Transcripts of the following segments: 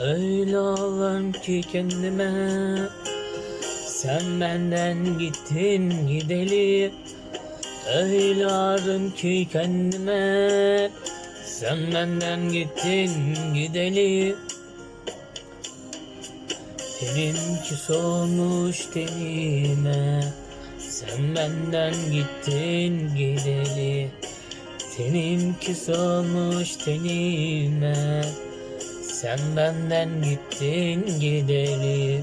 Öyle ağlarım ki kendime sen benden gittin gideli. Öyle ağrım ki kendime. Sen benden gittin gideli. Tenimki solmuş tenime. Sen benden gittin gideli. Tenimki solmuş tenime. Sen benden gittin gideli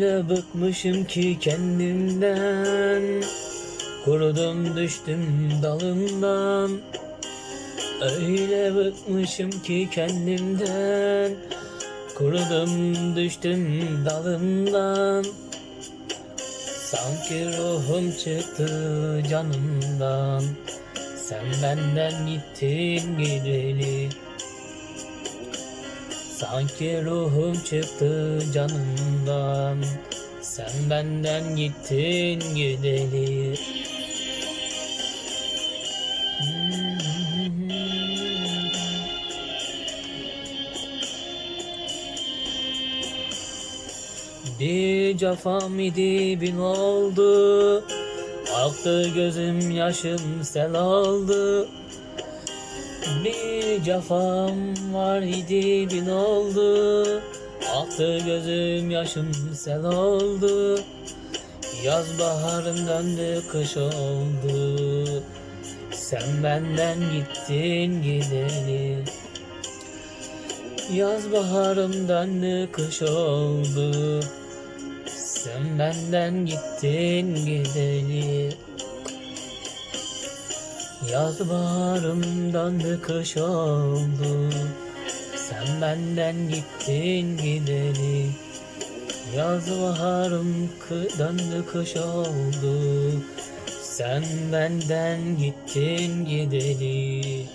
Öyle bıkmışım ki kendimden. Kurudum düştüm dalımdan Öyle bıkmışım ki kendimden. Kurudum düştüm dalımdan Sanki ruhum çıktı canımdan. Sen benden gittin gideli Sanki ruhum çıktı canımdan. Sen benden gittin gideli Bir cafam idi bin oldu. Aktı gözüm yaşım sel oldu bir cafam var idi bin oldu. Aktı gözüm yaşım sel oldu. Yaz baharım döndü kış oldu. Sen benden gittin gideli Yaz baharım döndü kış oldu. Sen benden gittin gideli Yaz baharımdan da kış oldu. Sen benden gittin gideli. Yaz baharım kıdan da kış oldu. Sen benden gittin gideli